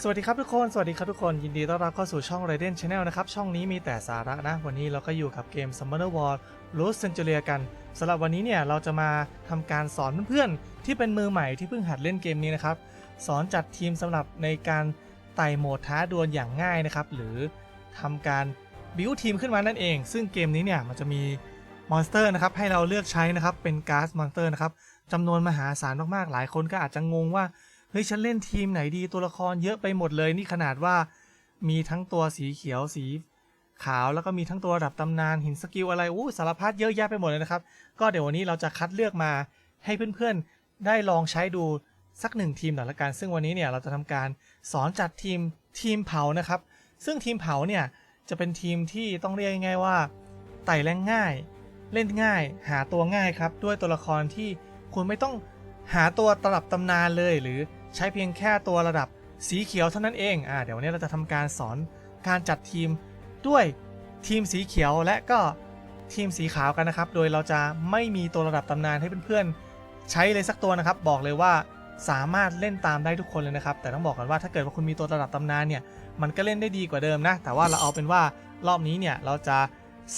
สวัสดีครับทุกคน สวัสดีครับทุกคน ยินดีต้อนรับเข้าสู่ช่อง Raiden Channel นะครับ ช่องนี้มีแต่สาระนะ วันนี้เราก็อยู่กับเกม Summoner War Lost Centuria กันสำหรับวันนี้เนี่ยเราจะมาทำการสอนเพื่อนๆ ที่เป็นมือใหม่ที่เพิ่งหัดเล่นเกมนี้นะครับ สอนจัดทีมสำหรับในการไต่โหมดท้าดวลอย่างง่ายนะครับ หรือทำการบิวทีมขึ้นมานั่นเอง ซึ่งเกมนี้เนี่ยมันจะมีมอนสเตอร์นะครับให้เราเลือกใช้นะครับเป็นการ์ดมอนสเตอร์นะครับจำนวนมหาศาลมากๆ หลายคนก็อาจจะงงว่า เฮ้ยฉันเล่นทีมไหนดีตัวละครเยอะไปหมดเลยนี่ขนาดว่า มีทั้งตัวสีเขียวสีขาวแล้วก็มีทั้งตัวระดับตำนานหินสกิลอะไรอู้สารพัดเยอะแยะไปหมดเลยนะครับ ก็เดี๋ยววันนี้เราจะคัดเลือกมาให้เพื่อนๆ ได้ลองใช้ดูสักหนึ่งทีมหน่อยละกัน ซึ่งวันนี้เนี่ยเราจะทำการสอนจัดทีมทีมเผานะครับ ซึ่งทีมเผาเนี่ยจะเป็นทีมที่ต้องเรียกง่ายว่า ไต่แรงง่าย เล่นง่าย หาตัวง่ายครับ ด้วยตัวละครที่คุณไม่ต้องหาตัวตลับตำนานเลยหรือ ใช้เพียงแค่ตัวระดับสีเขียวเท่านั้นเองอ่าเดี๋ยววันนี้เราจะทำการสอนการจัดทีมด้วยทีมสีเขียวและก็ทีมสีขาวกันนะครับ โดยเราจะไม่มีตัวระดับตำนานให้เพื่อนๆ ใช้เลยสักตัวนะครับ บอกเลยว่าสามารถเล่นตามได้ทุกคนเลยนะครับ แต่ต้องบอกกันว่าถ้าเกิดว่าคุณมีตัวระดับตำนานเนี่ยมันก็เล่นได้ดีกว่าเดิมนะ แต่ว่าเราเอาเป็นว่ารอบนี้เนี่ยเราจะ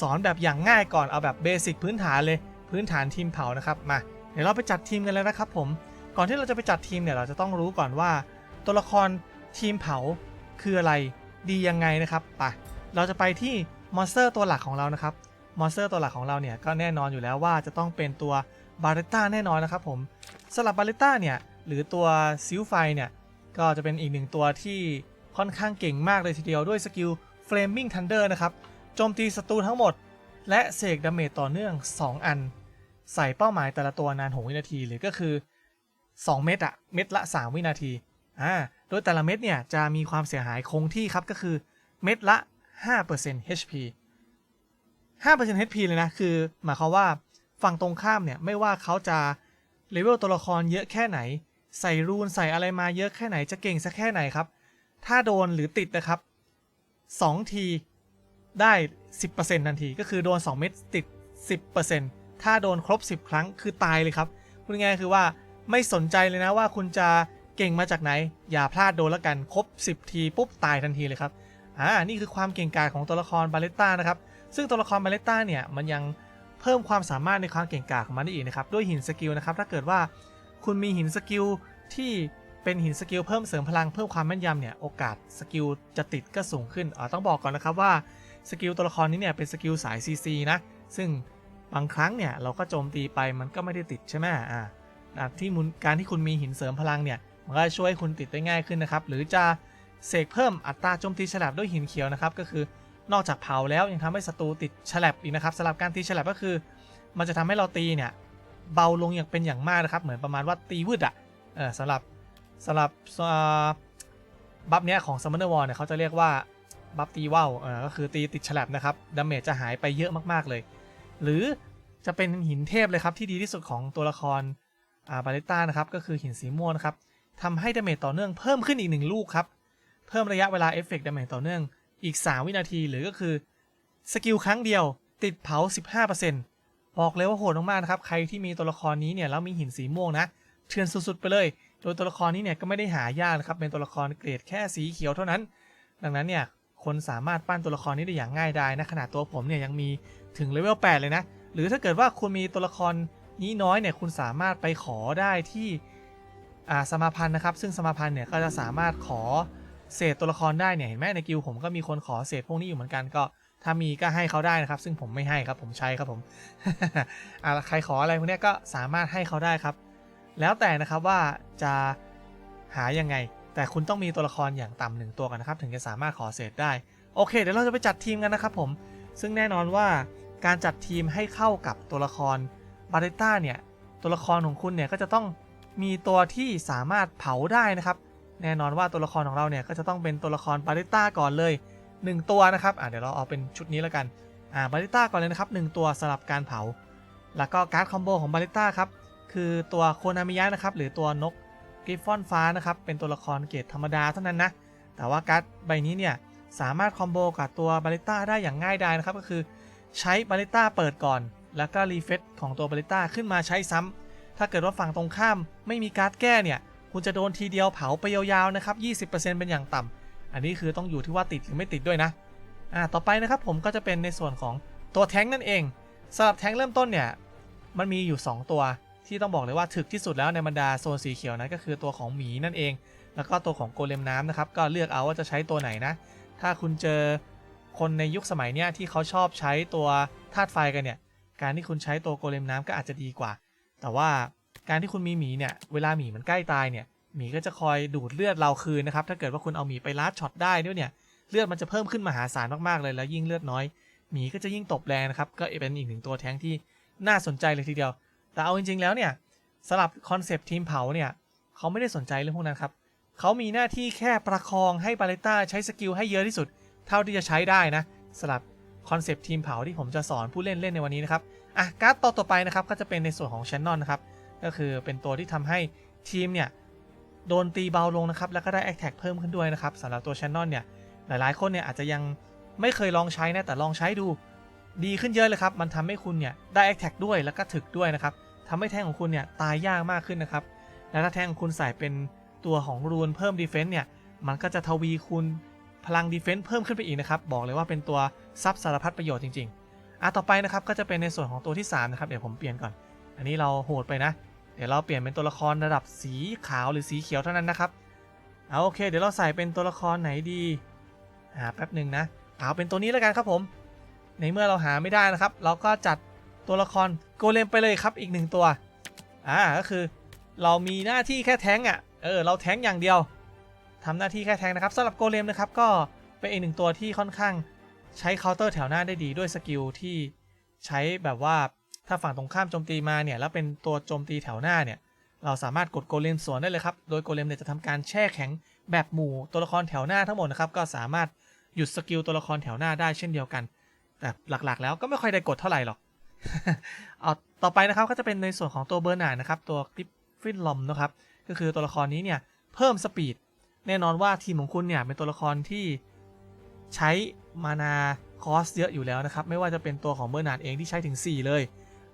สอนแบบอย่างง่ายก่อนเอาแบบเบสิกพื้นฐานเลยพื้นฐานทีมเผานะครับมาเดี๋ยวเราไปจัดทีมกันเลยนะครับผม ก่อนที่เราจะไปจัดทีมเนี่ยเราจะต้องรู้ก่อนว่า ตัวละครทีมเผาคืออะไรดียังไงนะครับไปเราจะไปที่มอนสเตอร์ตัวหลักของเรานะครับมอนสเตอร์ตัวหลักของเราเนี่ยก็แน่นอนอยู่แล้วว่าจะต้องเป็นตัวบาริต้าแน่นอนนะครับผมสำหรับบาริต้าเนี่ยหรือตัวซิลไฟเนี่ยก็จะเป็นอีกหนึ่งตัวที่ค่อนข้างเก่งมากเลยทีเดียวด้วยสกิล Flaming Thunder นะครับโจมตีศัตรูทั้งหมด และเสกดาเมจต่อเนื่อง 2 อัน ใส่เป้าหมายแต่ละตัวนาน 6 วินาทีหรือก็คือ 2 เม็ดอะเม็ดละ 3 วินาทีอ่าโดยแต่ละเม็ดเนี่ยจะมีความเสียหายคงที่ครับก็คือเม็ดละ 5% HP 5% HP เลยนะ คือ หมายความว่าฝั่งตรงข้ามเนี่ย ไม่ว่าเขาจะเลเวลตัวละครเยอะแค่ไหน ใส่รูนใส่อะไรมาเยอะแค่ไหนจะเก่งสักแค่ไหนครับ ถ้าโดนหรือติดนะครับ 2 ทีได้ 10%ทันที ก็คือโดน 2 เม็ดติด 10%ถ้าโดนครบ 10 ครั้งคือตายเลยครับพูดง่ายๆคือว่า ไม่สนใจเลยนะว่าคุณจะเก่งมาจากไหน อย่าพลาดโดนละกันครบ 10 ทีปุ๊บตายทันทีเลยครับอ่านี่คือความเก่งกาจของตัวละครบาเลตต้านะครับซึ่งตัวละครบาเลตต้าเนี่ยมันยังเพิ่มความสามารถในความเก่งกาจของมันได้อีกนะครับด้วยหินสกิลนะครับถ้าเกิดว่าคุณมีหินสกิลที่เป็นหินสกิลเพิ่มเสริมพลังเพิ่มความแม่นยำเนี่ยโอกาสสกิลจะติดก็สูงขึ้นอ๋อต้องบอกก่อนนะครับว่าสกิลตัวละครนี้เนี่ยเป็นสกิลสาย CC นะซึ่งบางครั้งเนี่ยเราก็โจมตีไปมันก็ไม่ได้ติดใช่ไหมอ่า นะที่การที่คุณมีหินเสริมพลังเนี่ยมันก็จะช่วยคุณติดได้ง่ายขึ้นนะครับ หรือจะเสกเพิ่มอัตราโจมตีฉลับด้วยหินเขียวนะครับ ก็คือนอกจากเผาแล้วยังทำให้ศัตรูติดฉลับอีกนะครับสำหรับการตีฉลับก็คือ มันจะทำให้เราตีเนี่ยเบาลงอย่างเป็นอย่างมากนะครับ เหมือนประมาณว่าตีวืดอะเออสำหรับสำหรับบัฟเนี้ยของ Summoner War เนี่ยเขาจะเรียกว่าบัฟตีว่าวเออก็คือตีติดฉลับนะครับดาเมจจะหายไปเยอะมากๆเลย หรือจะเป็นหินเทพเลยครับที่ดีที่สุดของตัวละคร อ่าบาเลต้านะครับก็คือหินสีม่วงนะครับทำให้ดาเมจต่อเนื่องเพิ่มขึ้นอีกหนึ่งลูกครับ เพิ่มระยะเวลาเอฟเฟกต์ดาเมจต่อเนื่องอีก 3 วินาทีหรือก็คือสกิลครั้งเดียวติดเผา 15%บอกเลยว่าโหดมากๆนะครับ ใครที่มีตัวละครนี้เนี่ยแล้วมีหินสีม่วงนะเถื่อนสุดๆไปเลย โดยตัวละครนี้เนี่ยก็ไม่ได้หายากนะครับเป็นตัวละครเกรดแค่สีเขียวเท่านั้น ดังนั้นเนี่ยคนสามารถปั้นตัวละครนี้ได้อย่างง่ายดายนะขนาดตัวผมเนี่ยยังมีถึงเลเวล8เลยนะหรือถ้าเกิดว่าคุณมีตัวละคร นี้น้อยเนี่ยคุณสามารถไปขอได้ที่สมาพันธ์นะครับ ซึ่งสมาพันธ์เนี่ยก็จะสามารถขอเศษตัวละครได้เนี่ยเห็นไหมในกิลผมก็มีคนขอเศษพวกนี้อยู่เหมือนกันก็ถ้ามีก็ให้เขาได้นะครับ ซึ่งผมไม่ให้ครับผมใช้ครับผมใครขออะไรพวกนี้ก็สามารถให้เขาได้ครับ แล้วแต่นะครับว่าจะหายังไง แต่คุณต้องมีตัวละครอย่างต่ำหนึ่งตัวกันนะครับ ถึงจะสามารถขอเศษได้ โอเค เดี๋ยวเราจะไปจัดทีมกันนะครับผม ซึ่งแน่นอนว่าการจัดทีมให้เข้ากับตัวละคร บาริต้าเนี่ยตัวละครของคุณเนี่ยก็จะต้องมีตัวที่สามารถเผาได้นะครับ แน่นอนว่าตัวละครของเราเนี่ยก็จะต้องเป็นตัวละครบาริต้าก่อนเลย 1 ตัวนะครับอะเดี๋ยวเราเอาเป็นชุดนี้แล้วกันอ่าบาริต้าก่อนเลยนะครับ1ตัวสำหรับการเผา แล้วก็การ์ดคอมโบของบาริต้าครับคือตัวโคนามิยะนะครับหรือตัวนกกริฟฟอนฟ้านะครับเป็นตัวละครเกรดธรรมดาเท่านั้นนะแต่ว่าการ์ดใบนี้เนี่ยสามารถคอมโบกับตัวบาริต้าได้อย่างง่ายดายนะครับก็คือใช้บาริต้าเปิดก่อน แล้วก็รีเฟซของตัวบริต้าขึ้นมาใช้ซ้ำถ้าเกิดว่าฝั่งตรงข้ามไม่มีการ์ดแก้เนี่ย คุณจะโดนทีเดียวเผาไปยาวๆนะครับ 20%เป็นอย่างต่ำอันนี้คือต้องอยู่ที่ว่าติดหรือไม่ติดด้วยนะ อ่า ต่อไปนะครับผมก็จะเป็นในส่วนของตัวแท้งนั่นเองสำหรับแท้งเริ่มต้นเนี่ย มันมีอยู่ 2 ตัวที่ต้องบอกเลยว่าถึกที่สุดแล้วในบรรดาโซนสีเขียวนะก็คือตัวของหมีนั่นเอง แล้วก็ตัวของโกเลมน้ำนะครับ ก็เลือกเอาว่าจะใช้ตัวไหนนะ ถ้าคุณเจอคนในยุคสมัยเนี้ยที่เขาชอบใช้ตัวธาตุไฟกันเนี่ย การที่คุณใช้ตัวโกเลมน้ำก็อาจจะดีกว่า แต่ว่าการที่คุณมีหมีเนี่ย เวลาหมีมันใกล้ตายเนี่ย หมีก็จะคอยดูดเลือดเราคืนนะครับ ถ้าเกิดว่าคุณเอาหมีไปลัดช็อตได้ด้วยเนี่ย เลือดมันจะเพิ่มขึ้นมหาศาลมากๆเลย แล้วยิ่งเลือดน้อย หมีก็จะยิ่งตบแรงนะครับ ก็เป็นอีกหนึ่งตัวแท้งที่น่าสนใจเลยทีเดียว แต่เอาจริง ๆ แล้วเนี่ยสำหรับคอนเซปต์ทีมเผาเนี่ย เขาไม่ได้สนใจเรื่องพวกนั้นครับ เขามีหน้าที่แค่ประคองให้บาเลต้าใช้สกิลให้เยอะที่สุด เท่าที่จะใช้ได้นะสำหรับ คอนเซปต์ทีมเผาที่ผมจะสอนผู้เล่นเล่นในวันนี้นะครับอะการ์ดต่อต่อไปนะครับก็จะเป็นในส่วนของแชนนอนนะครับก็คือเป็นตัวที่ทำให้ทีมเนี่ยโดนตีเบาลงนะครับแล้วก็ได้แอคแท็กเพิ่มขึ้นด้วยนะครับสำหรับตัวแชนนอนเนี่ยหลายๆคนเนี่ยอาจจะยังไม่เคยลองใช้นะแต่ลองใช้ดูดีขึ้นเยอะเลยครับ มันทำให้คุณเนี่ยได้แอคแท็กด้วยแล้วก็ถึกด้วยนะครับทำให้แทงของคุณเนี่ยตายยากมากขึ้นนะครับ และถ้าแทงของคุณใส่เป็นตัวของรูนเพิ่มดีเฟนต์เนี่ย มันก็จะทวีคูณ พลังดีเฟนต์เพิ่มขึ้นไปอีกนะครับ บอกเลยว่าเป็นตัวซับสารพัดประโยชน์จริงๆอะต่อไปนะครับก็จะเป็นในส่วนของตัวที่3นะครับเดี๋ยวผมเปลี่ยนก่อน อันนี้เราโหดไปนะ เดี๋ยวเราเปลี่ยนเป็นตัวละครระดับสีขาวหรือสีเขียวเท่านั้นนะครับเอาโอเค เดี๋ยวเราใส่เป็นตัวละครไหนดีอ่าแป๊บหนึ่งนะเอาเป็นตัวนี้แล้วกันครับผม ในเมื่อเราหาไม่ได้นะครับ เราก็จัดตัวละครโกเลมไปเลยครับอีกหนึ่งตัวอ่าก็คือ เรามีหน้าที่แค่แท้งอะเออเราแท้งอย่างเดียว ทำหน้าที่แค่แทงนะครับสำหรับโกเลมนะครับก็เป็นอีกหนึ่งตัวที่ค่อนข้างใช้เคาน์เตอร์แถวหน้าได้ดีด้วยสกิลที่ใช้แบบว่าถ้าฝั่งตรงข้ามโจมตีมาเนี่ยแล้วเป็นตัวโจมตีแถวหน้าเนี่ยเราสามารถกดโกเลมสวนได้เลยครับโดยโกเลมเนี่ยจะทำการแช่แข็งแบบหมู่ตัวละครแถวหน้าทั้งหมดนะครับก็สามารถหยุดสกิลตัวละครแถวหน้าได้เช่นเดียวกัน แต่หลักๆ แล้วก็ไม่ค่อยได้กดเท่าไหร่หรอกเอาต่อไปนะครับก็จะเป็นในส่วนของตัวเบอร์นาร์ดนะครับตัวกริฟฟินลอมนะครับก็คือตัวละครนี้เนี่ยเพิ่มสปีด แน่นอนว่าทีมของคุณเนี่ยเป็นตัวละครที่ใช้มานาคอสเยอะอยู่แล้วนะครับ ไม่ว่าจะเป็นตัวของเบอร์นาร์ดเองที่ใช้ถึง 4 เลย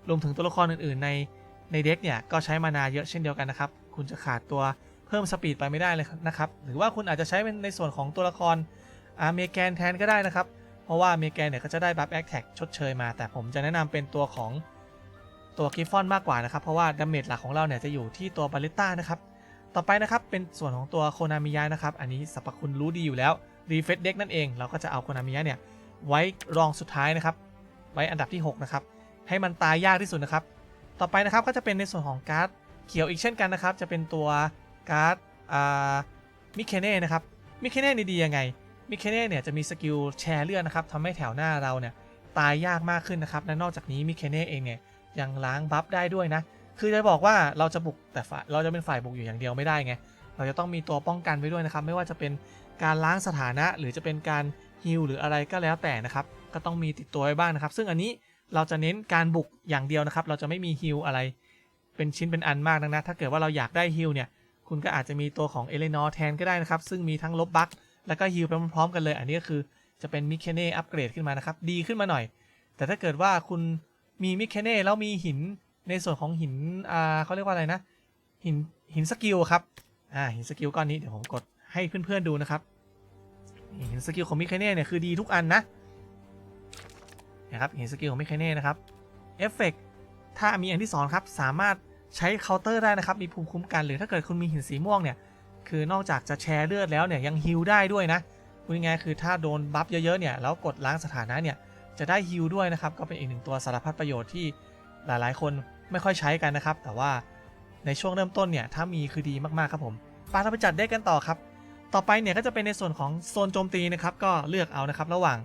รวมถึงตัวละครอื่นๆ ในในเด็กเนี่ยก็ใช้มานาเยอะเช่นเดียวกันนะครับ คุณจะขาดตัวเพิ่มสปีดไปไม่ได้เลยนะครับ หรือว่าคุณอาจจะใช้เป็นในส่วนของตัวละครอาเมแกนแทนก็ได้นะครับ เพราะว่าเมแกนเนี่ยก็จะได้บัฟแอคแท็กชดเชยมา แต่ผมจะแนะนำเป็นตัวของตัวกิฟฟอนมากกว่านะครับ เพราะว่าดาเมจหลักของเราเนี่ยจะอยู่ที่ตัวบาลิต้านะครับ ต่อไปนะครับเป็นส่วนของตัวโคนามิยะนะครับอันนี้สรรพคุณรู้ดีอยู่แล้วรีเฟซเด็กนั่นเองเราก็จะเอาโคนามิยะเนี่ยไว้รองสุดท้ายนะครับ ไว้อันดับที่ 6 นะครับ ให้มันตายยากที่สุดนะครับ ต่อไปนะครับก็จะเป็นในส่วนของการ์ดเขียวอีกเช่นกันนะครับ จะเป็นตัวการ์ดมิเคเน่นะครับมิเคเน่ดีๆยังไงมิเคเน่เนี่ยจะมีสกิลแชร์เลือดนะครับทำให้แถวหน้าเราเนี่ยตายยากมากขึ้นนะครับและนอกจากนี้มิเคเน่เองเนี่ยยังล้างบัฟได้ด้วยนะ คือจะบอกว่าเราจะบุกแต่ฝ่ายเราจะเป็นฝ่ายบุกอยู่อย่างเดียวไม่ได้ไง เราจะต้องมีตัวป้องกันไว้ด้วยนะครับ ไม่ว่าจะเป็นการล้างสถานะ หรือจะเป็นการฮิลหรืออะไรก็แล้วแต่นะครับ ก็ต้องมีติดตัวไว้บ้างนะครับ ซึ่งอันนี้เราจะเน้นการบุกอย่างเดียวนะครับ เราจะไม่มีฮิลอะไร เป็นชิ้นเป็นอันมากนะถ้าเกิดว่าเราอยากได้ฮิลเนี่ย คุณก็อาจจะมีตัวของเอเลนอร์แทนก็ได้นะครับ ซึ่งมีทั้งลบบัคแล้วก็ฮิลไปพร้อมๆกันเลย อันนี้ก็คือจะเป็นมิเคเน่อัปเกรดขึ้นมานะครับ ดีขึ้นมาหน่อย แต่ถ้าเกิดว่าคุณมีมิเคเน่แล้วมีหิน ในส่วนของหินอ่าเขาเรียกว่าอะไรนะ หินหินสกิลครับอ่าหินสกิลก้อนนี้เดี๋ยวผมกดให้เพื่อนๆดูนะครับหินสกิลของมิเคเน่เนี่ยคือดีทุกอันนะนะครับหินสกิลของมิเคเน่นะครับเอฟเฟกถ้ามีอันที่สองครับสามารถใช้เคาน์เตอร์ได้นะครับมีภูมิคุ้มกันหรือถ้าเกิดคุณมีหินสีม่วงเนี่ยคือนอกจากจะแชร์เลือดแล้วเนี่ยยังฮิลได้ด้วยนะพูดง่ายๆคือถ้าโดนบัฟเยอะๆเนี่ยแล้วกดล้างสถานะเนี่ยจะได้ฮิลด้วยนะครับก็เป็นอีกหนึ่งตัวสารพัดประโยชน์ที่ หลายๆ คนไม่ค่อยใช้กันนะครับ แต่ว่าในช่วงเริ่มต้นเนี่ยถ้ามีคือดีมากๆครับผมปาเราไปจัดได้กันต่อครับ ต่อไปเนี่ยก็จะเป็นในส่วนของโซนโจมตีนะครับ ก็เลือกเอานะครับระหว่าง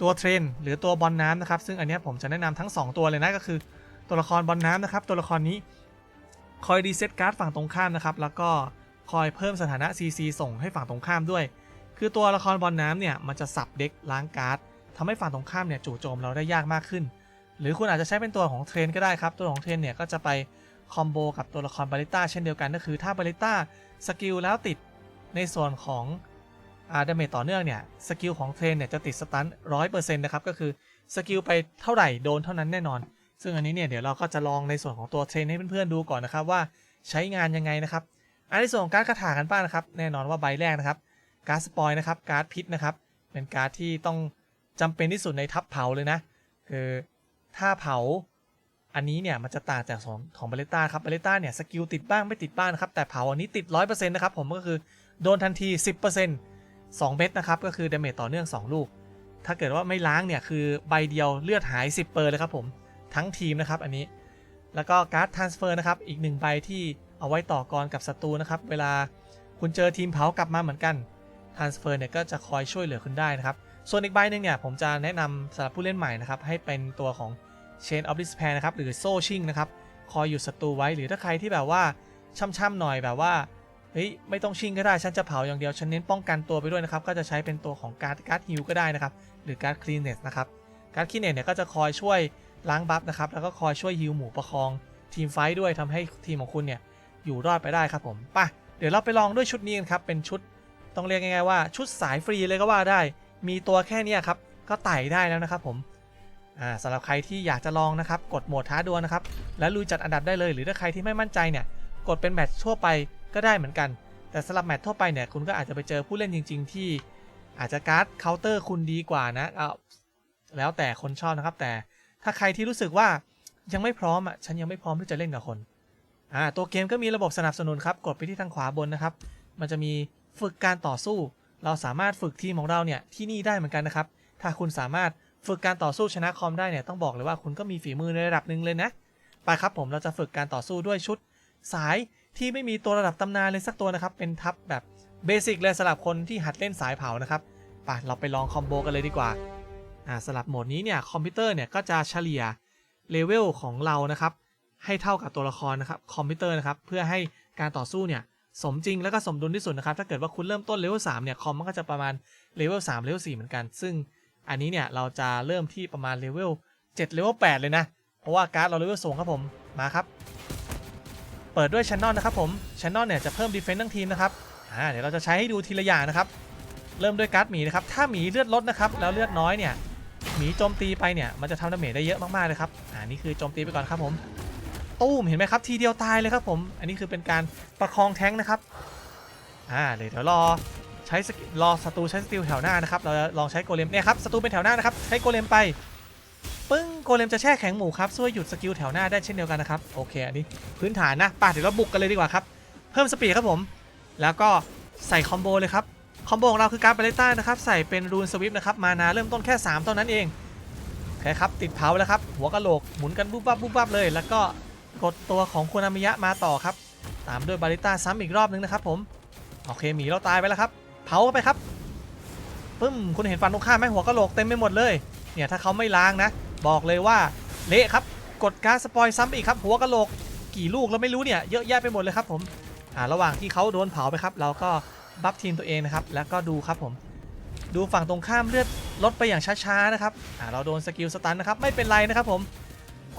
ตัวเทรนหรือตัวบอลน้ำนะครับ ซึ่งอันนี้ผมจะแนะนำทั้ง 2 ตัวเลยนะก็คือ ตัวละครบอลน้ำนะครับ ตัวละครนี้คอยรีเซ็ตการ์ดฝั่งตรงข้ามนะครับ แล้วก็คอยเพิ่มสถานะ CC ส่งให้ฝั่งตรงข้ามด้วย คือตัวละครบอลน้ำเนี่ยมันจะสับเด็กล้างการ์ดทำให้ฝั่งตรงข้ามเนี่ยจู่โจมเราได้ยากมากขึ้น หรือคุณอาจจะใช้เป็นตัวของเทรนก็ได้ครับ ตัวของเทรนเนี่ยก็จะไปคอมโบกับตัวละครบาริต้าเช่นเดียวกันก็คือถ้าบาริต้าสกิลแล้วติดในส่วนของอาดาเมจต่อเนื่องเนี่ยสกิลของเทรนเนี่ยจะติดสตันร้อยเปอร์เซ็นต์นะครับก็คือสกิลไปเท่าไหร่โดนเท่านั้นแน่นอน ซึ่งอันนี้เนี่ยเดี๋ยวเราก็จะลองในส่วนของตัวเทรนให้เพื่อนๆดูก่อนนะครับว่าใช้งานยังไงนะครับอันที่ส่วนของการคาถากันบ้างนะครับแน่นอนว่าใบแรกนะครับการสปอยนะครับการ์ดพิษนะครับเป็นการ์ดที่ต้องจำเป็นที่สุดในทัพเผาเลยนะคือ ถ้าเผา อันนี้เนี่ยมันจะต่างจากของของบาเลต้าครับบาเลต้าเนี่ยสกิลติดบ้างไม่ติดบ้างนะครับแต่เผาอันนี้ติด 100%นะครับผมก็คือโดนทันที 10% 2 เม็ดนะครับก็คือดาเมจต่อเนื่อง 2 ลูก ถ้าเกิดว่าไม่ล้างเนี่ยคือใบเดียวเลือดหาย 10เปอร์เลยครับผมทั้งทีมนะครับอันนี้แล้วก็การ์ดทรานสเฟอร์นะครับอีกหนึ่งใบที่เอาไว้ต่อกรกับศัตรูนะครับเวลาคุณเจอทีมเผากลับมาเหมือนกันทรานสเฟอร์เนี่ยก็จะคอยช่วยเหลือคุณได้นะครับ ส่วนอีกใบหนึ่งเนี่ยผมจะแนะนำสำหรับผู้เล่นใหม่นะครับให้เป็นตัวของ Chain of Despair นะครับหรือโซชิงนะครับคอยหยุดศัตรูไว้หรือถ้าใครที่แบบว่าช่ำๆหน่อยแบบว่าเฮ้ยไม่ต้องชิงก็ได้ฉันจะเผาอย่างเดียวฉันเน้นป้องกันตัวไปด้วยนะครับก็จะใช้เป็นตัวของการ์ดการ์ดฮิลก็ได้นะครับหรือการ์ดคลีนเนสนะครับการ์ดคลีนเนสเนี่ยก็จะคอยช่วยล้างบัฟนะครับแล้วก็คอยช่วยฮิลหมู่ประคองทีมไฟท์ด้วยทำให้ทีมของคุณเนี่ยอยู่รอดไปได้ครับผมไป่ะเดี๋ยวเราไปลองด้วยชุดนี้กันครับเป็นชุดต้องเรียกง่ายๆว่าชุดสายฟรีเลยก็ว่าได้ มีตัวแค่เนี้ยครับ ก็ไต่ได้แล้วนะครับผมอ่าสำหรับใครที่อยากจะลองนะครับ กดโหมดท้าดวลนะครับ แล้วลุยจัดอันดับได้เลย หรือถ้าใครที่ไม่มั่นใจเนี่ย กดเป็นแมตช์ทั่วไปก็ได้เหมือนกัน แต่สำหรับแมตช์ทั่วไปเนี่ยคุณก็อาจจะไปเจอผู้เล่นจริง ๆ ที่อาจจะการ์ดเคาน์เตอร์คุณดีกว่านะเอาแล้วแต่คนชอบนะครับ แต่ถ้าใครที่รู้สึกว่ายังไม่พร้อมอะฉันยังไม่พร้อมที่จะเล่นกับคนอ่าตัวเกมก็มีระบบสนับสนุนครับ กดไปที่ทางขวาบนนะครับ มันจะมีฝึกการต่อสู้ เราสามารถฝึกทีมของเราเนี่ยที่นี่ได้เหมือนกันนะครับ ถ้าคุณสามารถฝึกการต่อสู้ชนะคอมได้เนี่ยต้องบอกเลยว่าคุณก็มีฝีมือในระดับหนึ่งเลยนะ ไปครับผมเราจะฝึกการต่อสู้ด้วยชุด สายที่ไม่มีตัวระดับตำนานเลยสักตัวนะครับ เป็นทัพแบบเบสิกเลยสำหรับคนที่หัดเล่นสายเผานะครับไปเราไปลองคอมโบกันเลยดีกว่าอ่าสำหรับโหมดนี้เนี่ยคอมพิวเตอร์เนี่ยก็จะเฉลี่ยเลเวลของเรานะครับให้เท่ากับตัวละครนะครับคอมพิวเตอร์นะครับเพื่อให้การต่อสู้เนี่ย สมจริงแล้วก็สมดุลที่สุดนะครับ ถ้าเกิดว่าคุณเริ่มต้นเลเวล3เนี่ยคอมมันก็จะประมาณเลเวล3เลเวล4เหมือนกัน ซึ่งอันนี้เนี่ยเราจะเริ่มที่ประมาณเลเวล7เลเวล8เลยนะ เพราะว่าการ์ดเราเลเวลสูงครับผมมาครับ เปิดด้วยช n น e l นะครับผมช n น e l เนี่ยจะเพิ่มดีเฟนซ์ทั้งทีมนะครับอ่าเดี๋ยวเราจะใช้ให้ดูทีละอย่างนะครับ เริ่มด้วยการ์ดหมีนะครับถ้าหมีเลือดลดนะครับแล้วเลือดน้อยเนี่ยหมีโจมตีไปเนี่ยมันจะทำดาเมจได้เยอะมากๆเลยครับอ่านี่คือโจมตีไปก่อนครับผม ตู้มเห็นไหมครับทีเดียวตายเลยครับผม อันนี้คือเป็นการประคองแท้งนะครับ อ่าเดี๋ยวเดี๋ยวรอใช้สกิลรอศัตรูใช้สกิลแถวหน้านะครับ เราจะลองใช้โกเลมเนี่ยครับศัตรูเป็นแถวหน้านะครับ ใช้โกเลมไป ปึ้งโกเลมจะแช่แข็งหมูครับช่วยหยุดสกิลแถวหน้าได้เช่นเดียวกันนะครับ โอเคอันนี้พื้นฐานนะป่ะเดี๋ยวเราบุกกันเลยดีกว่าครับ เพิ่มสปีดครับผม แล้วก็ใส่คอมโบเลยครับ คอมโบของเราคือการ์ดบาเลต้านะครับ ใส่เป็นรูนสวิปนะครับ มานาเริ่มต้นแค่3เท่านั้นเองโอเคครับติดเผาแล้วครับ หัวกะโหลกหมุนกันบุบบับบุบบับเลย แล้วก็ กดตัวของคุณอามิยะมาต่อครับ ตามด้วยบาเลต้าซ้ำอีกรอบนึงนะครับผมโอเคหมีเราตายไปแล้วครับ เผาไปครับปึ้มคุณเห็นฟันตรงข้ามไหมหัวกะโหลกเต็มไปหมดเลยเนี่ยถ้าเขาไม่ล้างนะ บอกเลยว่าเละครับกดการดสปอยซ้ำอีกครับ หัวกะโหลกกี่ลูกเราไม่รู้เนี่ยเยอะแยะไปหมดเลยครับผมอ่าระหว่างที่เขาโดนเผาไปครับ เราก็บัฟทีมตัวเองนะครับแล้วก็ดูครับผม ดูฝั่งตรงข้ามเลือดลดไปอย่างช้าๆนะครับอ่าเราโดนสกิลสตันนะครับไม่เป็นไรนะครับผม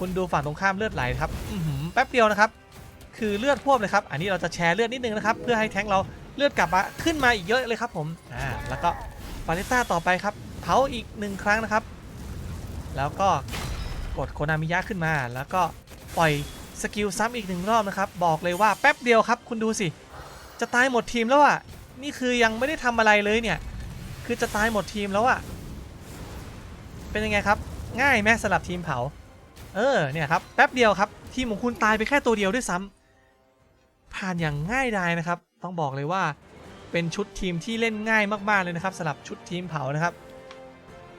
คุณดูฝั่งตรงข้ามเลือดไหลครับอื แป๊บเดียวนะครับ คือเลือดพวบเลยครับ อันนี้เราจะแชร์เลือดนิดนึงนะครับ เพื่อให้แท้งเราเลือดกลับมาขึ้นมาอีกเยอะเลยครับผม อ่า แล้วก็ปาเลต้าต่อไปครับ เผาอีกหนึ่งครั้งนะครับ แล้วก็กดโคนามิยะขึ้นมา แล้วก็ปล่อยสกิลซ้ำอีกหนึ่งรอบนะครับ บอกเลยว่าแป๊บเดียวครับ คุณดูสิ จะตายหมดทีมแล้วอะ นี่คือยังไม่ได้ทำอะไรเลยเนี่ย คือจะตายหมดทีมแล้วอะ เป็นยังไงครับ ง่ายไหมสำหรับทีมเผา เออเนี่ยครับแป๊บเดียวครับ ทีมของคุณตายไปแค่ตัวเดียวด้วยซ้ำผ่านอย่างง่ายดายนะครับ ต้องบอกเลยว่าเป็นชุดทีมที่เล่นง่ายมากๆเลยนะครับสำหรับชุดทีมเผานะครับ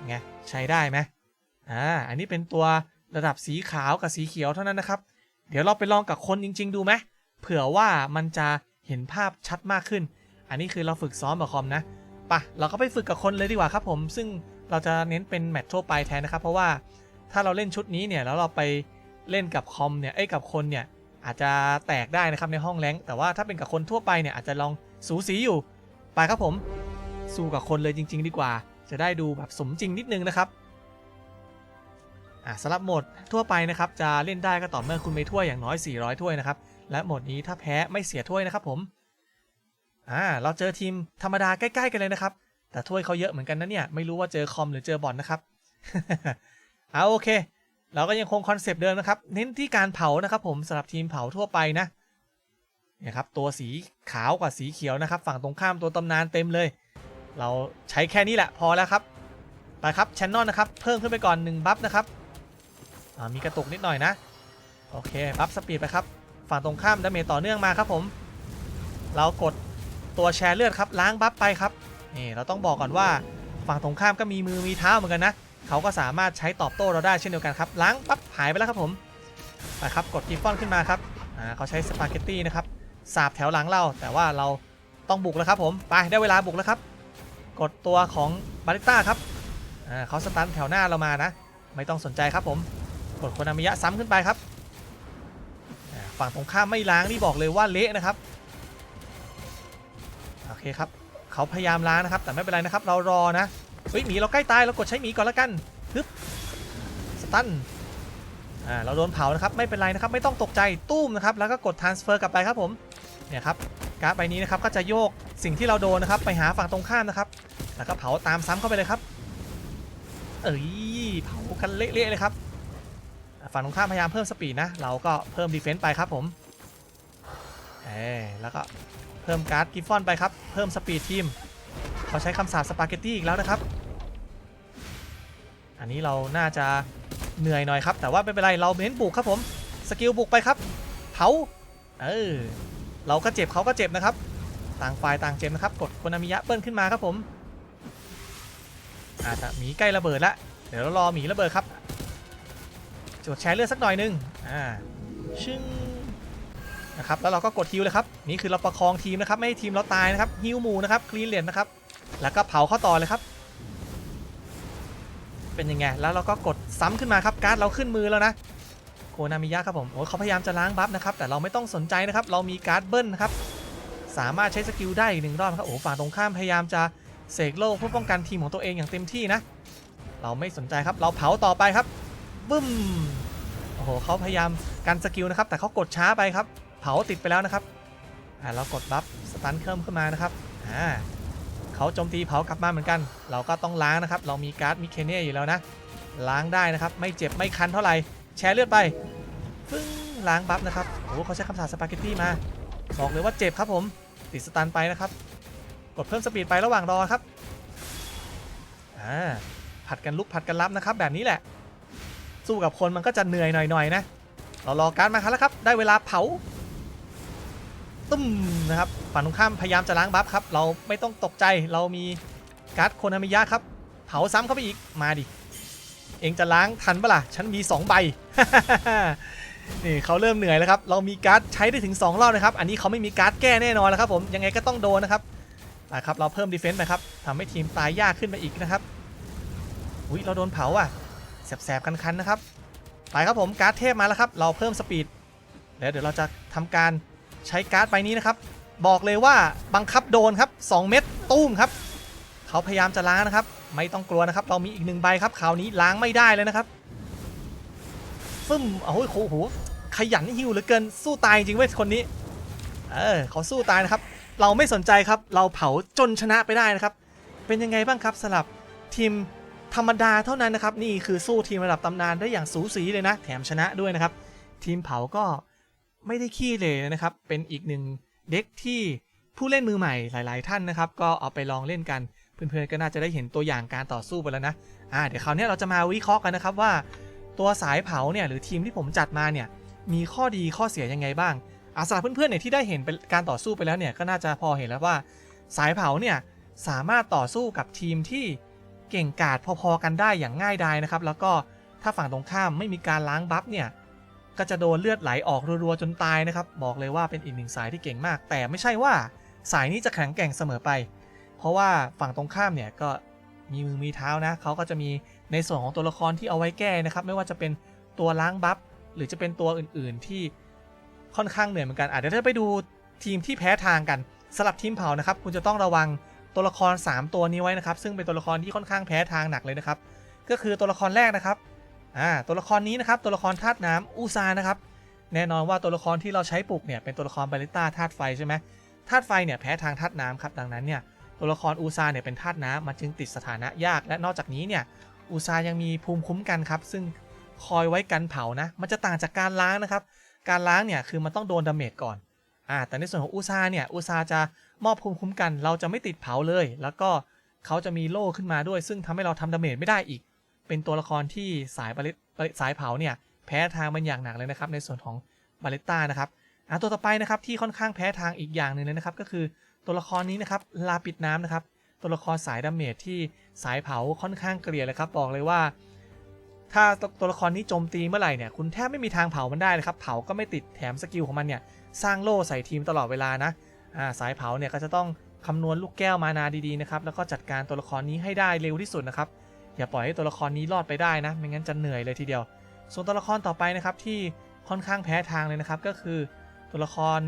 ไงใช้ได้ไหมอ่าอันนี้เป็นตัวระดับสีขาวกับสีเขียวเท่านั้นนะครับ เดี๋ยวเราไปลองกับคนจริง ๆ ดูไหมเผื่อว่ามันจะเห็นภาพชัดมากขึ้น อันนี้คือเราฝึกซ้อมกับคอมนะปะเราก็ไปฝึกกับคนเลยดีกว่าครับผม ซึ่งเราจะเน้นเป็นแมตช์ทั่วไปแทนนะครับ เพราะว่า ถ้าเราเล่นชุดนี้เนี่ยแล้วเราไปเล่นกับคอมเนี่ยเอ้กับคนเนี่ยอาจจะแตกได้นะครับในห้องแรงแต่ว่าถ้าเป็นกับคนทั่วไปเนี่ยอาจจะลองสูสีอยู่ไปครับผมสู้กับคนเลยจริง ๆ ดีกว่า จะได้ดูแบบสมจริงนิดนึงนะครับอะสำหรับโหมดทั่วไปนะครับจะเล่นได้ก็ต่อเมื่อคุณมีถ้วยอย่างน้อย 400 ถ้วยนะครับและโหมดนี้ถ้าแพ้ไม่เสียถ้วยนะครับผมอ่าเราเจอทีมธรรมดาใกล้ ๆ กันเลยนะครับ แต่ถ้วยเขาเยอะเหมือนกันนะเนี่ยไม่รู้ว่าเจอคอมหรือเจอบอลนะครับ เอาโอเค เราก็ยังคงคอนเซปต์เดิมนะครับ เน้นที่การเผานะครับ ผมสำหรับทีมเผาทั่วไปนะเนี่ยครับตัวสีขาวกับสีเขียวนะครับ ฝั่งตรงข้ามตัวตำนานเต็มเลย เราใช้แค่นี้แหละพอแล้วครับไปครับชั้นนอนนะครับ เพิ่มขึ้นไปก่อน1บัฟนะครับมีกระตุกนิดหน่อยนะ โอเคบัฟสปีดไปครับ ฝั่งตรงข้ามดาเมจต่อเนื่องมาครับผม เรากดตัวแชร์เลือดครับล้างบัฟไปครับนี่เราต้องบอกก่อนว่าฝั่งตรงข้ามก็มีมือมีเท้าเหมือนกันนะ เขาก็สามารถใช้ตอบโต้เราได้เช่นเดียวกันครับล้างปั๊บหายไปแล้วครับผมไปครับกดกิฟฟอนขึ้นมาครับอ่าเขาใช้สปาเกตตี้นะครับสาบแถวหลังเรา แต่ว่าเราต้องบุกแล้วครับผมไปได้เวลาบุกแล้วครับ กดตัวของบาริต้าครับอ่าเขาสตันแถวหน้าเรามานะ ไม่ต้องสนใจครับผม กดโคนามิยะซ้ำขึ้นไปครับฝั่งตรงข้ามไม่ล้างนี่บอกเลยว่าเละนะครับโอเคครับเขาพยายามล้างนะครับ แต่ไม่เป็นไรนะครับ เรารอนะ เฮ้ยหมีเราใกล้ตายเรากดใช้หมีก่อนแล้วกันฮึบสตันอ่าเราโดนเผานะครับไม่เป็นไรนะครับไม่ต้องตกใจตุ้มนะครับแล้วก็กด transfer กลับไปครับผมเนี่ยครับการ์ดใบนี้นะครับก็จะโยกสิ่งที่เราโดนนะครับไปหาฝั่งตรงข้ามนะครับ แล้วก็เผาตามซ้ำเข้าไปเลยครับ เอ้ยเผากันเละๆเลยครับฝั่งตรงข้ามพยายามเพิ่มสปีดนะเราก็เพิ่มดีเฟนซ์ไปครับผมเอ้แล้วก็เพิ่มการ์ดกิฟฟอนไปครับเพิ่มสปีดทีมเขาใช้คำสาปสปาเกตตี้อีกแล้วนะครับ อันนี้เราน่าจะเหนื่อยหน่อยครับ แต่ว่าไม่เป็นไรเราเน้นบุกครับผมสกิลบุกไปครับเผาเออเราก็เจ็บเขาก็เจ็บนะครับ ต่างฝ่ายต่างเจ็บนะครับ กดโคนามิยะเปิ้ลขึ้นมาครับผมอาจจะหมีใกล้ระเบิดละเดี๋ยวเรารอหมีระเบิดครับจดแชร์เลือดสักหน่อยนึงอ่าชึ้งนะครับแล้วเราก็กดฮิวเลยครับนี่คือเราประคองทีมนะครับไม่ให้ทีมเราตายนะครับฮิวหมูนะครับคลีนเหรียญนะครับแล้วก็เผาเข้าต่อเลยครับ เป็นยังไง แล้วเราก็กดซ้ำขึ้นมาครับ การ์ดเราขึ้นมือแล้วนะ โคนามิยะครับผม โอ้เขาพยายามจะล้างบัฟนะครับ แต่เราไม่ต้องสนใจนะครับ เรามีการ์ดเบิ้ลนะครับ สามารถใช้สกิลได้อีกหนึ่งรอบครับ โอ้โหฝั่งตรงข้ามพยายามจะเสกโล่เพื่อป้องกันทีมของตัวเองอย่างเต็มที่นะ เราไม่สนใจครับ เราเผาต่อไปครับ บึ้ม โอ้โหเขาพยายามกันสกิลนะครับ แต่เขากดช้าไปครับ เผาติดไปแล้วนะครับ อ่า เรากดบัฟสตันเพิ่มขึ้นมานะครับ อ่า เขาโจมตีเผากลับมาเหมือนกัน เราก็ต้องล้างนะครับ เรามีการ์ดมิเคเน่อยู่แล้วนะ ล้างได้นะครับ ไม่เจ็บไม่คันเท่าไหร่ แชร์เลือดไปฟึ้งล้างบัฟนะครับ โอ้โหเขาใช้คำสาปสปาเกตตี้มา บอกเลยว่าเจ็บครับผม ติดสตันไปนะครับ กดเพิ่มสปีดไประหว่างรอครับ อ่า ผัดกันลุกผัดกันรับนะครับ แบบนี้แหละ สู้กับคนมันก็จะเหนื่อยหน่อยๆนะ เรารอการ์ดมาครับแล้วครับ ได้เวลาเผา ตุ้มนะครับฝั่งตรงข้ามพยายามจะล้างบัฟครับ เราไม่ต้องตกใจเรามีการ์ดโคนามิยะครับ เผาซ้ำเข้าไปอีกมาดิ เองจะล้างทันปะล่ะฉันมี 2 ใบนี่เขาเริ่มเหนื่อยแล้วครับ เรามีการ์ดใช้ได้ถึง 2 รอบนะครับ อันนี้เขาไม่มีการ์ดแก้แน่นอนแล้วครับผมยังไงก็ต้องโดนนะครับนะครับ เราเพิ่มดีเฟนซ์ไปครับทำให้ทีมตายยากขึ้นไปอีกนะครับอุ้ยเราโดนเผาอะแสบๆคันๆนะครับไปครับผมการ์ดเทพมาแล้วครับ เราเพิ่มสปีดแล้วเดี๋ยวเราจะทำการ ใช้การ์ดใบนี้นะครับ บอกเลยว่าบังคับโดนครับ 2 เม็ดตุ้มครับ เขาพยายามจะล้างนะครับ ไม่ต้องกลัวนะครับ เรามีอีกหนึ่งใบครับคราวนี้ล้างไม่ได้เลยนะครับฟึ่มโอ้โหโหขยันฮิวเหลือเกินสู้ตายจริงเว้ยคนนี้ เออเขาสู้ตายนะครับ เราไม่สนใจครับ เราเผาจนชนะไปได้นะครับ เป็นยังไงบ้างครับสำหรับทีมธรรมดาเท่านั้นนะครับ นี่คือสู้ทีมระดับตำนานได้อย่างสูสีเลยนะ แถมชนะด้วยนะครับ ทีมเผาก็ ไม่ได้ขี้เลยนะครับ เป็นอีกหนึ่งเด็กที่ผู้เล่นมือใหม่หลาย ๆ ท่านนะครับ ก็เอาไปลองเล่นกัน เพื่อนๆก็น่าจะได้เห็นตัวอย่างการต่อสู้ไปแล้วนะอ่าเดี๋ยวคราวนี้เราจะมาวิเคราะห์กันนะครับว่า ตัวสายเผาเนี่ยหรือทีมที่ผมจัดมาเนี่ยมีข้อดีข้อเสียยังไงบ้างอาสำหรับเพื่อนๆเนี่ยที่ได้เห็นเป็นการต่อสู้ไปแล้วเนี่ยก็น่าจะพอเห็นแล้วว่า สายเผาเนี่ยสามารถต่อสู้กับทีมที่เก่งกาจพอๆกันได้อย่างง่ายดายนะครับ แล้วก็ถ้าฝั่งตรงข้ามไม่มีการล้างบัฟเนี่ย ก็จะโดนเลือดไหลออกรัวๆจนตายนะครับ บอกเลยว่าเป็นอีกหนึ่งสายที่เก่งมาก แต่ไม่ใช่ว่าสายนี้จะแข็งแกร่งเสมอไป เพราะว่าฝั่งตรงข้ามเนี่ยก็มีมือมีเท้านะเขาก็จะมีในส่วนของตัวละครที่เอาไว้แก้นะครับ ไม่ว่าจะเป็นตัวล้างบัฟหรือจะเป็นตัวอื่นๆที่ค่อนข้างเหนื่อยเหมือนกันอาจจะถ้าไปดูทีมที่แพ้ทางกันสลับทีมเผานะครับ คุณจะต้องระวังตัวละคร 3 ตัวนี้ไว้นะครับ ซึ่งเป็นตัวละครที่ค่อนข้างแพ้ทางหนักเลยนะครับ ก็คือตัวละครแรกนะครับ อ่าตัวละครนี้นะครับตัวละครธาตุน้ำอูซานะครับแน่นอนว่าตัวละครที่เราใช้ปลุกเนี่ยเป็นตัวละครบาริต้าธาตุไฟใช่ไหมธาตุไฟเนี่ยแพ้ทางธาตุน้ำครับดังนั้นเนี่ยตัวละครอูซาเนี่ยเป็นธาตุน้ำมันจึงติดสถานะยาก และนอกจากนี้เนี่ยอูซายังมีภูมิคุ้มกันครับ ซึ่งคอยไว้กันเผานะ มันจะต่างจากการล้างนะครับ การล้างเนี่ยคือมันต้องโดนดาเมจก่อนอ่าแต่ในส่วนของอุซาเนี่ยอุซาจะมอบภูมิคุ้มกัน เราจะไม่ติดเผาเลย แล้วก็เขาจะมีโล่ขึ้นมาด้วย ซึ่งทำให้เราทำดาเมจไม่ได้อีก เป็นตัวละครที่สายบาลิสายเผาเนี่ยแพ้ทางมันอย่างหนักเลยนะครับ ในส่วนของบาลิต้านะครับอ่าตัวต่อไปนะครับที่ค่อนข้างแพ้ทางอีกอย่างหนึ่งเลยนะครับ ก็คือตัวละครนี้นะครับลาปิดน้ำนะครับ ตัวละครสายดาเมจที่สายเผาค่อนข้างเกลียดเลยครับ บอกเลยว่า ถ้าตัวละครนี้โจมตีเมื่อไหร่เนี่ยคุณแทบไม่มีทางเผามันได้เลยครับเผาก็ไม่ติดแถมสกิลของมันเนี่ยสร้างโล่ใส่ทีมตลอดเวลานะอ่าสายเผาเนี่ยก็จะต้องคำนวณลูกแก้วมานาดีๆนะครับแล้วก็จัดการตัวละครนี้ให้ได้เร็วที่สุดนะครับ อย่าปล่อยให้ตัวละครนี้รอดไปได้นะ ไม่งั้นจะเหนื่อยเลยทีเดียว ส่วนตัวละครต่อไปนะครับที่ค่อนข้างแพ้ทางเลยนะครับก็คือตัวละคร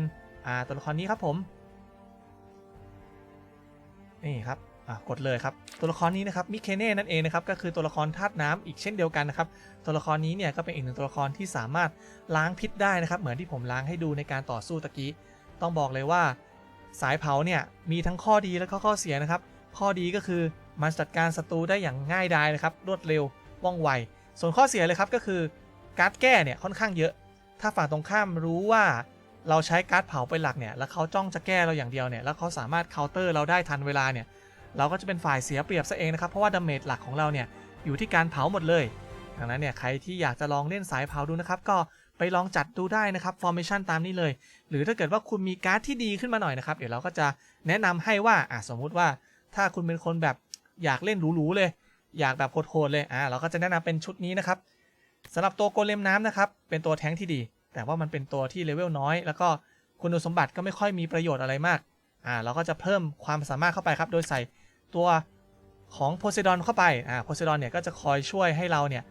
อ่าตัวละครนี้ครับผมนี่ครับอะกดเลยครับตัวละครนี้นะครับมิเคเน่นั่นเองนะครับก็คือตัวละครธาตุน้ำอีกเช่นเดียวกันนะครับตัวละครนี้เนี่ยก็เป็นอีกหนึ่งตัวละครที่สามารถล้างพิษได้นะครับ เหมือนที่ผมล้างให้ดูในการต่อสู้ตะกี้ต้องบอกเลยว่า สายเผาเนี่ยมีทั้งข้อดีและข้อเสียนะครับ ข้อดีก็คือ มันจัดการศัตรูได้อย่างง่ายดายนะครับรวดเร็วว่องไว ส่วนข้อเสียเลยครับก็คือการ์ดแก้เนี่ยค่อนข้างเยอะ ถ้าฝั่งตรงข้ามรู้ว่าเราใช้การ์ดเผาเป็นหลักเนี่ยแล้วเขาจ้องจะแก้เราอย่างเดียวเนี่ยแล้วเขาสามารถเคาน์เตอร์เราได้ทันเวลาเนี่ยเราก็จะเป็นฝ่ายเสียเปรียบซะเองนะครับเพราะว่าดาเมจหลักของเราเนี่ยอยู่ที่การเผาหมดเลยดังนั้นเนี่ยใครที่อยากจะลองเล่นสายเผาดูนะครับก็ไปลองจัดดูได้นะครับฟอร์เมชันตามนี้เลย หรือถ้าเกิดว่าคุณมีการ์ดที่ดีขึ้นมาหน่อยนะครับ เดี๋ยวเราก็จะแนะนำให้ว่าอะสมมุติว่าถ้าคุณเป็นคนแบบ อยากเล่นหรูๆเลย อยากแบบโหดๆเลยอะเราก็จะแนะนำเป็นชุดนี้นะครับสำหรับตัวโกเลมน้ำนะครับ เป็นตัวแท้งที่ดี แต่ว่ามันเป็นตัวที่เลเวลน้อย แล้วก็คุณสมบัติก็ไม่ค่อยมีประโยชน์อะไรมากอ่าเราก็จะเพิ่มความสามารถเข้าไปครับ โดยใส่ตัวของโพไซดอนเข้าไปอ่าโพไซดอนเนี่ยก็จะคอยช่วยให้เราเนี่ย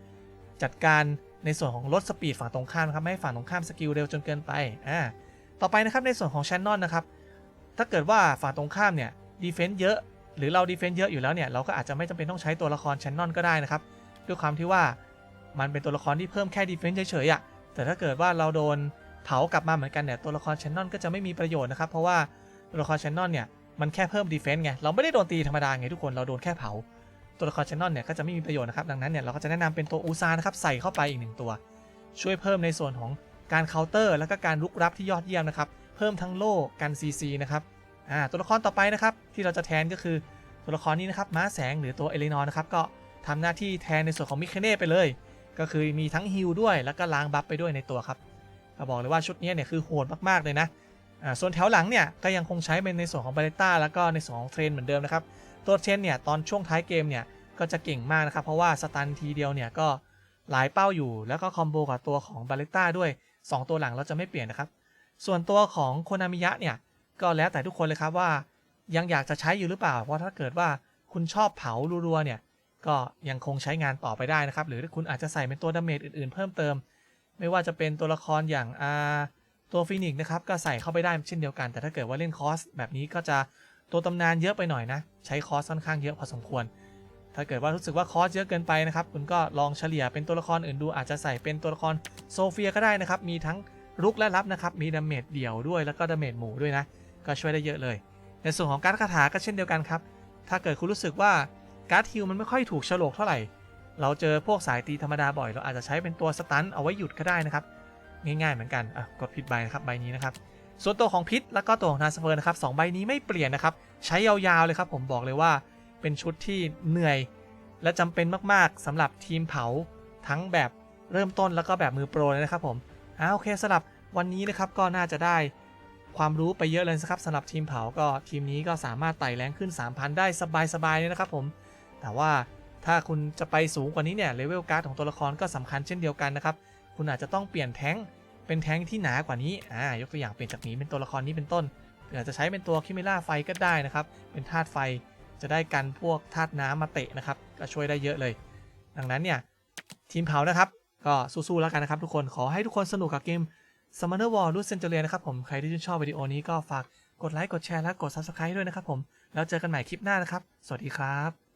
จัดการในส่วนของลดสปีดฝั่งตรงข้ามครับไม่ให้ฝั่งตรงข้ามสกิลเร็วจนเกินไปอ่าต่อไปนะครับในส่วนของแชนนอนนะครับถ้าเกิดว่าฝั่งตรงข้ามเนี่ยดีเฟนต์เยอะ หรือเราดีเฟนต์เยอะอยู่แล้วเนี่ยเราก็อาจจะไม่จำเป็นต้องใช้ตัวละครแชนนอนก็ได้นะครับด้วยความที่ว่ามันเป็นตัวละครที่เพิ่มแค่ดีเฟนต์เฉยๆอะแต่ถ้าเกิดว่าเราโดนเผากลับมาเหมือนกันเนี่ยตัวละครแชนนอนก็จะไม่มีประโยชน์นะครับเพราะว่าตัวละครแชนนอนเนี่ยมันแค่เพิ่มดีเฟนต์ไงเราไม่ได้โดนตีธรรมดาไงทุกคนเราโดนแค่เผาตัวละครแชนนอนเนี่ยก็จะไม่มีประโยชน์นะครับดังนั้นเนี่ยเราก็จะแนะนำเป็นตัวอูซานะครับใส่เข้าไปอีกหนึ่งตัว ช่วยเพิ่มในส่วนของการเคาน์เตอร์ แล้วก็การลุกรับที่ยอดเยี่ยมนะครับเพิ่มทั้งโล่กันซีซีนะครับ อ่าตัวละครต่อไปนะครับที่เราจะแทนก็คือตัวละครนี้นะครับม้าแสงหรือตัวเอเลนอร์นะครับก็ทำหน้าที่แทนในส่วนของมิเคเน่ไปเลย ก็คือมีทั้งฮิลด้วยแล้วก็ล้างบัฟไปด้วยในตัวครับก็บอกเลยว่าชุดนี้เนี่ยคือโหดมากๆเลยนะอ่าส่วนแถวหลังเนี่ยก็ยังคงใช้เป็นในส่วนของบาเลต้าแล้วก็ในส่วนของเทรนเหมือนเดิมนะครับตัวเทรนเนี่ยตอนช่วงท้ายเกมเนี่ยก็จะเก่งมากนะครับเพราะว่าสตันทีเดียวเนี่ยก็หลายเป้าอยู่ แล้วก็คอมโบกับตัวของบาเลต้าด้วย 2 ตัวหลังเราจะไม่เปลี่ยนนะครับ ส่วนตัวของโคนามิยะเนี่ย ก็แล้วแต่ทุกคนเลยครับว่า ยังอยากจะใช้อยู่หรือเปล่า เพราะถ้าเกิดว่าคุณชอบเผารัวๆเนี่ย ก็ยังคงใช้งานต่อไปได้นะครับ หรือคุณอาจจะใส่เป็นตัวดาเมจอื่นๆ เพิ่มเติม ไม่ว่าจะเป็นตัวละครอย่างอาตัวฟินิกนะครับ ก็ใส่เข้าไปได้เช่นเดียวกัน แต่ถ้าเกิดว่าเล่นคอส แบบนี้ก็จะตัวตำนานเยอะไปหน่อยนะ ใช้คอสค่อนข้างเยอะพอสมควร ถ้าเกิดว่ารู้สึกว่าคอสเยอะเกินไปนะครับ คุณก็ลองเฉลี่ยเป็นตัวละครอื่นดู อาจจะใส่เป็นตัวละครโซเฟียก็ได้นะครับ มีทั้งรุกและรับนะครับ มีดาเมจเดี่ยวด้วย แล้วก็ดาเมจหมู่ด้วยนะ ก็ช่วยได้เยอะเลย ในส่วนของการดคาถาก็เช่นเดียวกันครับ ถ้าเกิดคุณรู้สึกว่าการ์ดฮิลมันไม่ค่อยถูกฉลกเท่าไหร่ เราเจอพวกสายตีธรรมดาบ่อย เราอาจจะใช้เป็นตัวสตันเอาไว้หยุดก็ได้นะครับ ง่ายๆเหมือนกันอะกดผิดใบนะครับใบนี้นะครับ ส่วนตัวของพิษแล้วก็ตัวของทาสเฟอร์นะครับสองใบนี้ไม่เปลี่ยนนะครับ ใช้ยาวๆเลยครับ ผมบอกเลยว่าเป็นชุดที่เหนื่อย และจำเป็นมากๆสำหรับทีมเผาทั้งแบบเริ่มต้นแล้วก็แบบมือโปรเลยนะครับผมอ่าโอเคสำหรับวันนี้นะครับก็น่าจะได้ ความรู้ไปเยอะเลยนะครับสำหรับทีมเผาก็ทีมนี้ก็สามารถไต่แรงขึ้น 3,000 ได้สบายๆเลยนะครับผม แต่ว่าถ้าคุณจะไปสูงกว่านี้เนี่ยเลเวลการ์ดของตัวละครก็สำคัญเช่นเดียวกันนะครับ คุณอาจจะต้องเปลี่ยนแท้งเป็นแท้งที่หนากว่านี้อ่ายกตัวอย่างเปลี่ยนจากนี้เป็นตัวละครนี้เป็นต้นอาจจะใช้เป็นตัวคิมิล่าไฟก็ได้นะครับ เป็นธาตุไฟจะได้กันพวกธาตุน้ำมาเตะนะครับ ก็ช่วยได้เยอะเลย ดังนั้นเนี่ยทีมเผานะครับ ก็สู้ๆแล้วกันนะครับทุกคนขอให้ทุกคนสนุกกับเกม Summoner War รูดเซนเจเรียนะครับผม ใครที่ชื่นชอบวิดีโอนี้ก็ฝากกดไลค์ กดแชร์ และกด Subscribe ด้วยนะครับผม แล้วเจอกันใหม่คลิปหน้านะครับ สวัสดีครับ